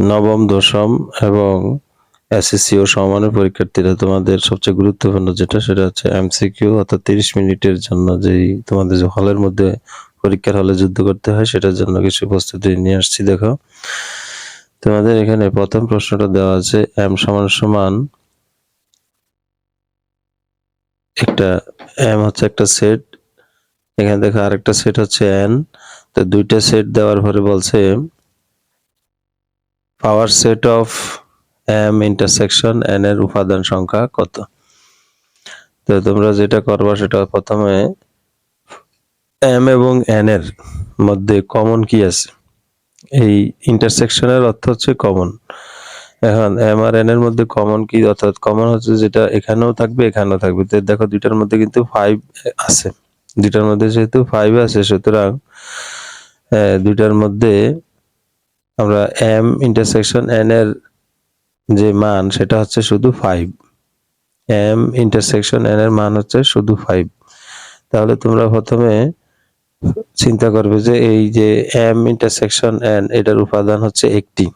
নবম, দশম এবং এসএসসি ও সমমানের পরীক্ষার্থীরা তোমাদের সবচেয়ে গুরুত্বপূর্ণ যেটা সেটা হচ্ছে এমসিকিউ অর্থাৎ তিরিশ মিনিটের জন্য যেই তোমাদের যে হলের মধ্যে পরীক্ষার হলে যুদ্ধ করতে হয় সেটার জন্য কিছু প্রস্তুতি নিয়ে আসছি, দেখো। তোমাদের এখানে প্রথম প্রশ্নটা দেওয়া আছে এম সমান সমান একটা এম হচ্ছে একটা সেট এখানে দেখো আরেকটা সেট হচ্ছে এন তো দুইটা সেট দেওয়ার পরে বলছে power set of M intersection N এর উপাদান সংখ্যা কত? তো তোমরা যেটা করবা সেটা প্রথমে এম এবং এন এর মধ্যে কমন কি আছে? এই ইন্টারসেকশনের অর্থ হচ্ছে কমন এখন এম আর এন এর মধ্যে কমন কি? অর্থাৎ কমন হচ্ছে যেটা এখানেও থাকবে এখানেও থাকবে। তো দেখো দুইটার মধ্যে কিন্তু ফাইভ আছে। দুইটার মধ্যে যেহেতু ফাইভ আছে, সুতরাং দুইটার মধ্যে আমরা এম ইন্টারসেকশন এন এর যে মান, সেটা হচ্ছে শুধু ফাইভ এম ইন্টারসেকশন এন এর মান হচ্ছে শুধু ফাইভ তাহলে তোমরা প্রথমে চিন্তা করবে যে এই যে এম ইন্টারসেকশন এন এটার উপাদান হচ্ছে একটি।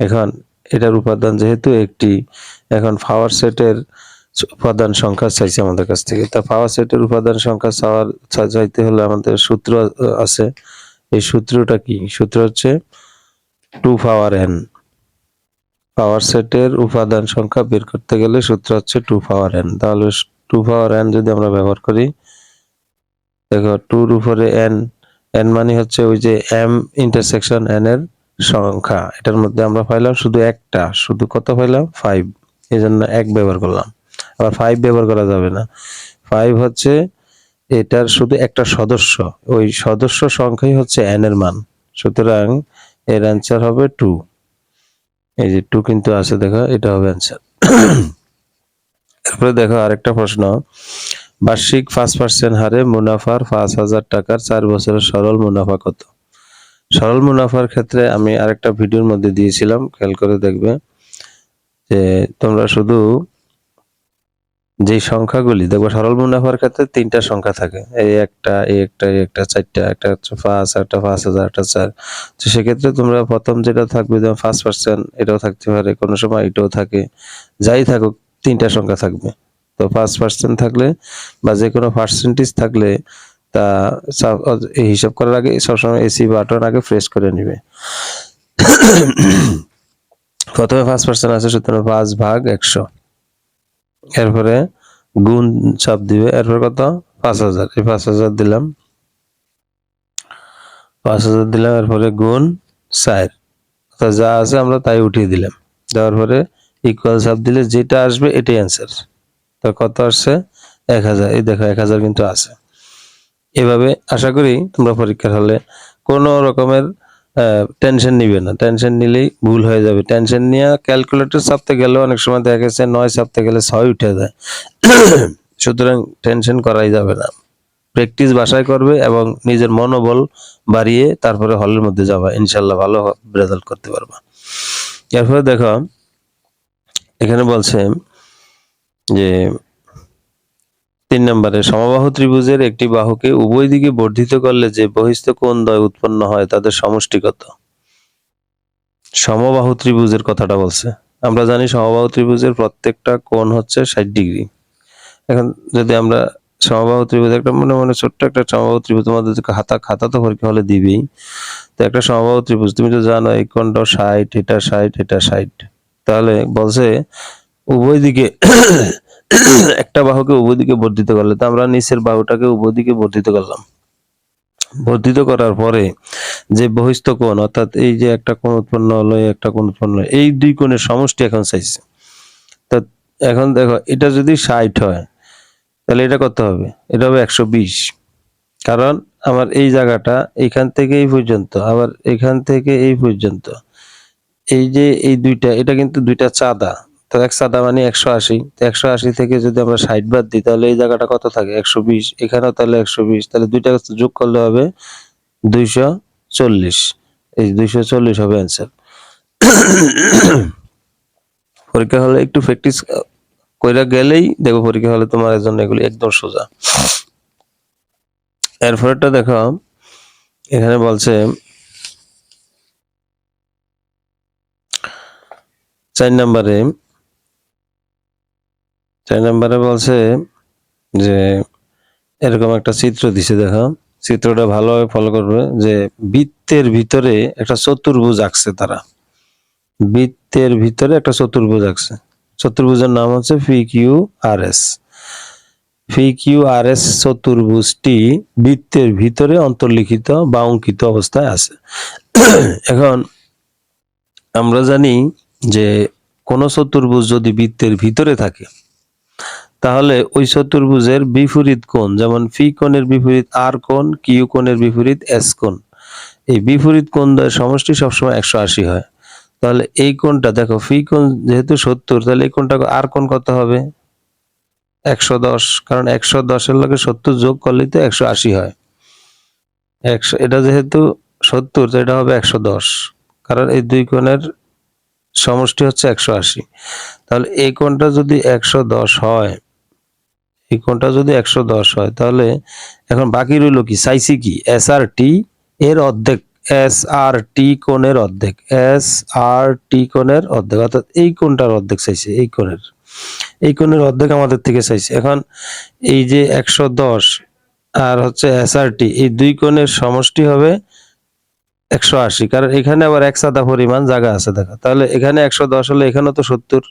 এখন এটার উপাদান যেহেতু একটি, এখন পাওয়ার সেটের উপাদান সংখ্যা চাইছে আমাদের কাছ থেকে। তা পাওয়ার সেটের উপাদান সংখ্যা চাওয়ার চাইতে হলে আমাদের সূত্র আছে। এই সূত্রটা কি? সূত্র হচ্ছে টু পাওয়ার এন। পাওয়ার সেটের উপাদান সংখ্যা বের করতে গেলে সূত্র হচ্ছে টু পাওয়ার এন। তাহলে টু পাওয়ার এন যদি আমরা ব্যবহার করি, দেখো টুর উপরে এন এন মানে হচ্ছে ওই যে এম ইন্টারসেকশন এন এর সংখ্যা। এটার মধ্যে আমরা পাইলাম শুধু একটা, শুধু কত পাইলাম? ফাইভ এই জন্য এক ব্যবহার করলাম। আবার ফাইভ ব্যবহার করা যাবে না। ফাইভ হচ্ছে এটার শুধু একটা সদস্য। ওই সদস্য সংখ্যাই হচ্ছে এন এর মান। সুতরাং এর অ্যান্সার হবে টু এই যে টু কিন্তু আছে, দেখো, এটা হবে অ্যান্সার তারপরে দেখো আরেকটা প্রশ্ন। বার্ষিক পাঁচ পার্সেন্ট হারে মুনাফার পাঁচ হাজার টাকার চার বছরের সরল মুনাফা কত? সরল মুনাফার ক্ষেত্রে আমি আরেকটা ভিডিওর মধ্যে দিয়েছিলাম, খেয়াল করে দেখবে। যে তোমরা শুধু যে সংখ্যাগুলি, দেখব সরল মুনাফার ক্ষেত্রে তিনটা সংখ্যা থাকে। এই একটা এই একটা এই একটা, চারটা, একটা হচ্ছে পাঁচ একটা পাঁচ হাজার, একটা চার। তো সেক্ষেত্রে তোমরা প্রথম যেটা থাকবে, যেমন ফার্স্ট পার্সেন্ট এটাও থাকতে পারে, কোনো সময় এটাও থাকে। যাই থাকুক, তিনটা সংখ্যা থাকবে। তো ফার্স্ট পার্সেন্ট থাকলে বা যে কোনো পার্সেন্টেজ থাকলে তা এই হিসাব করার আগে সবসময় এসি বাটন আগে প্রেস করে নিবে। প্রথমে ফার্স্ট পার্সেন্ট আছে, সুতরাং পাঁচ ভাগ একশো। এরপরে গুণ চাপ দিবে, এরপর কত? পাঁচ হাজার। এই পাঁচ হাজার দিলাম। পাঁচ হাজার দিলাম, এরপরে গুণ চার। অর্থাৎ যা আছে আমরা তাই উঠিয়ে দিলাম। দেওয়ার পরে ইকুয়াল চাপ দিলে যেটা আসবে এটাই অ্যান্সার তো কত আসছে? এক হাজার। এই দেখো, এক হাজার কিন্তু আছে। এভাবে আশা করি তোমরা পরীক্ষার হলে কোনো রকমের টেনশন নিবে না। টেনশন নিলেই ভুল হয়ে যাবে। টেনশন নিয়ে ক্যালকুলেটর চাপতে গেলেও অনেক সময় দেখা গেছে নয় চাপতে গেলে ছয় উঠে যায়। সুতরাং টেনশন করাই যাবে না। প্র্যাকটিস বাসায় করবে এবং নিজের মনোবল বাড়িয়ে তারপরে হলের মধ্যে যাবা। ইনশাল্লাহ ভালো রেজাল্ট করতে পারবা। এরপরে দেখো, এখানে বলছে যে তিন নম্বরে, সমবাহু ত্রিভুজের একটি বাহুকে উভয় দিকে বর্ধিত করলে যে বহিস্থ কোণ দ্বয় উৎপন্ন হয়, তাদের সমষ্টি কত সমবাহু ত্রিভুজের কথাটা বলছে। আমরা জানি সমবাহু ত্রিভুজের প্রত্যেকটা কোণ হচ্ছে ষাট ডিগ্রি। এখন যদি আমরা সমবাহু ত্রিভুজ একটা মনে মনে ছোট্ট একটা সমবাহু ত্রিভুজ, তোমাদের খাতা খাতা তো পরীক্ষা হলে দিবেই। তো একটা সমবাহু ত্রিভুজ, তুমি তো জানো এই কোণটা ষাট, এটা ষাট এটা ষাট। তাহলে বলছে উভয় দিকে একটা বাহুকে উভয় দিকে বর্ধিত করলে তো আমরা নিচের বাহুটাকে উভয় দিকে বর্ধিত করলাম। বর্ধিত করার পরে যে বহিস্থ কোণ, অর্থাৎ এই যে একটা কোণ উৎপন্ন হলো একটা কোণ উৎপন্ন হলো, এই দুই কোণের সমষ্টি এখন চাইছে তা এখন দেখো, এটা যদি ষাট হয়, তাহলে এটা কত হবে? এটা হবে একশো বিশ। কারণ আমার এই জায়গাটা এখান থেকে এই পর্যন্ত, আবার এখান থেকে এই পর্যন্ত। এই যে এই দুইটা, এটা কিন্তু দুইটা চাঁদা। তো এক সাদা মানে একশো আশি। তো একশো আশি থেকে যদি আমরা ষাট বাদ দিই, তাহলে এই জায়গাটা কত থাকে? একশো বিশ। এখানেও তাহলে একশো বিশ। তাহলে দুইটা যোগ করলে হবে দুইশো চল্লিশ। এই দুইশো চল্লিশ হবে অ্যান্সার পরীক্ষা হলে একটু প্র্যাকটিস কইরা গেলেই দেখো পরীক্ষা হলে তোমার জন্য এগুলি একদম সোজা। এরপরেরটা দেখো, এখানে বলছে, চার নম্বরে চার নম্বরে বলছে যে, এরকম একটা চিত্র দিছে, দেখো। চিত্রটা ভালোভাবে ফলো করবে, যে বৃত্তের ভিতরে একটা চতুর্ভুজ আঁকছে তারা। বৃত্তের ভিতরে একটা চতুর্ভুজ আঁকছে। চতুর্ভুজের নাম হচ্ছে P Q R S. P Q R S চতুর্ভুজটি বৃত্তের ভিতরে অন্তর্লিখিত বা অঙ্কিত অবস্থায় আছে। এখন আমরা জানি যে কোন চতুর্ভুজ যদি বৃত্তের ভিতরে থাকে তাহলে ওই চতুর্ভুজের বিপরীত কোণ, যেমন ফি কোণের বিপরীত আর কোণ কিউ কোণের বিপরীত এস কোণ। এই বিপরীত কোণ দ্বয়ের সমষ্টি সবসময় একশো আশি হয়। তাহলে এই কোণটা, দেখো, ফি কোণ যেহেতু সত্তর, তাহলে এই কোণটা আর কোণ কত হবে। একশো দশ, কারণ একশো দশের লগে সত্তর যোগ করলেই তো একশো আশি হয়। একশো, এটা যেহেতু সত্তর, তো এটা হবে একশো দশ। কারণ এই দুই কোণের সমষ্টি হচ্ছে একশো আশি। তাহলে এই কোণটা যদি একশো দশ হয় এই কোণটা যদি একশো দশ হয়, তাহলে এখন বাকি রইল কি? চাইছি কি? এস আর টি এর অর্ধেক, এস আর টি কোণের অর্ধেক, এস আর টি কোণের অর্ধেক, অর্থাৎ এই কোণটার অর্ধেক চাইছে, এই কোণের। এই কোণের অর্ধেক আমাদের থেকে চাইছে। এখন এই যে একশো দশ আর হচ্ছে এস আর টি, এই দুই কোণের সমষ্টি হবে একশো আশি। কারণ এখানে আবার এক সাদা পরিমাণ জায়গা আছে, দেখা। তাহলে এখানে একশো দশ হলে এখানেও তো সত্তর।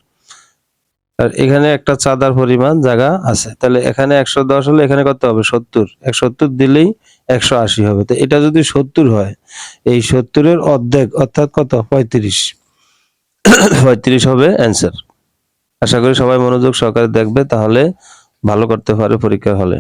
আর এখানে একটা চাঁদার পরিমাণ জায়গা আছে। তাহলে এখানে একশো দশ হলে এখানে কত হবে? সত্তর। এক সত্তর দিলেই একশো আশি হবে। তো এটা যদি সত্তর হয়, এই সত্তরের অর্ধেক, অর্থাৎ কত? পঁয়ত্রিশ। পঁয়ত্রিশ হবে অ্যান্সার আশা করি সবাই মনোযোগ সহকারে দেখবে, তাহলে ভালো করতে পারে পরীক্ষার হলে।